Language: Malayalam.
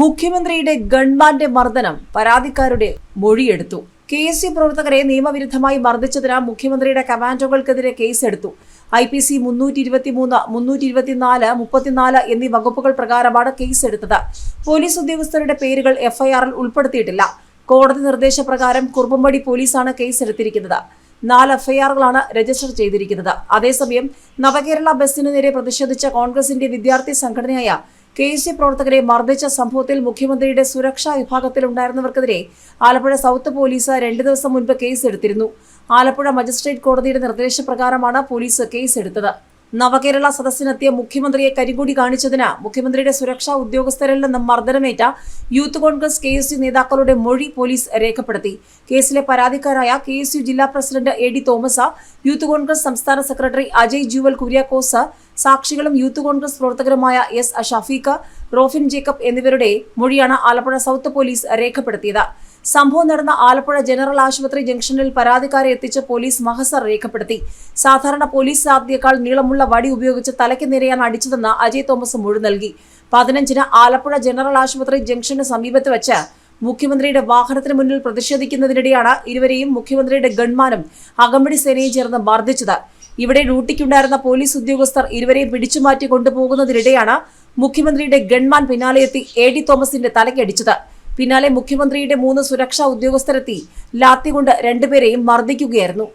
മുഖ്യമന്ത്രിയുടെ ഗൺമാന്റെ മർദ്ദനം പരാതിക്കാരുടെ മൊഴിയെടുത്തു. കെ എസ് യു പ്രവർത്തകരെ നിയമവിരുദ്ധമായി മർദ്ദിച്ചതിന് മുഖ്യമന്ത്രിയുടെ കമാൻഡോകൾക്കെതിരെ കേസെടുത്തു. ഐ പി സി മുന്നൂറ്റി ഇരുപത്തിമൂന്ന് മുന്നൂറ്റി ഇരുപത്തിനാല് മുപ്പത്തിനാല് എന്നീ വകുപ്പുകൾ പ്രകാരമാണ് കേസെടുത്തത്. പോലീസ് ഉദ്യോഗസ്ഥരുടെ പേരുകൾ എഫ്ഐആറിൽ ഉൾപ്പെടുത്തിയിട്ടില്ല. കോടതി നിർദ്ദേശപ്രകാരം കുറുമ്പടി പോലീസാണ് കേസെടുത്തിരിക്കുന്നത്. നാല് എഫ്ഐആറുകളാണ് രജിസ്റ്റർ ചെയ്തിരിക്കുന്നത്. അതേസമയം നവകേരള ബസിനു നേരെ പ്രതിഷേധിച്ച കോൺഗ്രസിന്റെ വിദ്യാർത്ഥി സംഘടനയായ കെ എസ് സി പ്രവർത്തകരെ മർദ്ദിച്ച സംഭവത്തിൽ മുഖ്യമന്ത്രിയുടെ സുരക്ഷാ വിഭാഗത്തിലുണ്ടായിരുന്നവർക്കെതിരെ ആലപ്പുഴ സൗത്ത് പോലീസ് രണ്ടു ദിവസം മുൻപ് കേസെടുത്തിരുന്നു. ആലപ്പുഴ മജിസ്ട്രേറ്റ് കോടതിയുടെ നിർദ്ദേശപ്രകാരമാണ് പോലീസ് കേസെടുത്തത്. നവകേരള സദസ്സിനെത്തിയ മുഖ്യമന്ത്രിയെ കരിങ്കൊടി കാണിച്ചതിന് മുഖ്യമന്ത്രിയുടെ സുരക്ഷാ ഉദ്യോഗസ്ഥരിൽ നിന്നും മർദ്ദനമേറ്റ youth congress K S U നേതാക്കളുടെ മൊഴി പോലീസ് രേഖപ്പെടുത്തി. കേസിലെ പരാതിക്കാരായ കെ എസ് യു ജില്ലാ president A D Thomas youth congress സംസ്ഥാന സെക്രട്ടറി അജയ് ജുവൽ കുര്യാക്കോസ് സാക്ഷികളും യൂത്ത് കോൺഗ്രസ് പ്രവർത്തകരുമായ എസ് ഷഫീഖ് റോഫിൻ ജേക്കബ് എന്നിവരുടെ മൊഴിയാണ് ആലപ്പുഴ സൗത്ത് പോലീസ് രേഖപ്പെടുത്തിയത്. സംഭവം നടന്ന ആലപ്പുഴ ജനറൽ ആശുപത്രി ജംഗ്ഷനിൽ പരാതിക്കാരെ എത്തിച്ച് പോലീസ് മഹസർ രേഖപ്പെടുത്തി. സാധാരണ പോലീസ് സാധ്യയേക്കാൾ നീളമുള്ള വടി ഉപയോഗിച്ച് തലയ്ക്ക് നിരയാണ് അടിച്ചതെന്ന് അജയ് തോമസ് മൊഴി നൽകി. പതിനഞ്ചിന് ആലപ്പുഴ ജനറൽ ആശുപത്രി ജംഗ്ഷന് സമീപത്ത് വെച്ച് മുഖ്യമന്ത്രിയുടെ വാഹനത്തിന് മുന്നിൽ പ്രതിഷേധിക്കുന്നതിനിടെയാണ് ഇരുവരെയും മുഖ്യമന്ത്രിയുടെ ഗൺമാനും അകമ്പടി സേനയും ചേർന്ന് മർദ്ദിച്ചത്. ഇവിടെ ഡ്യൂട്ടിക്കുണ്ടായിരുന്ന പോലീസ് ഉദ്യോഗസ്ഥർ ഇരുവരെയും പിടിച്ചുമാറ്റി കൊണ്ടുപോകുന്നതിനിടെയാണ് മുഖ്യമന്ത്രിയുടെ ഗൺമാൻ പിന്നാലെയെത്തി എ ഡി തോമസിന്റെ തലയ്ക്കടിച്ചത് പിന്നാലെ മുഖ്യമന്ത്രിയുടെ മൂന്ന് സുരക്ഷാ ഉദ്യോഗസ്ഥരെത്തി. ലാത്തികൊണ്ട് രണ്ടുപേരെയും മർദ്ദിക്കുകയായിരുന്നു.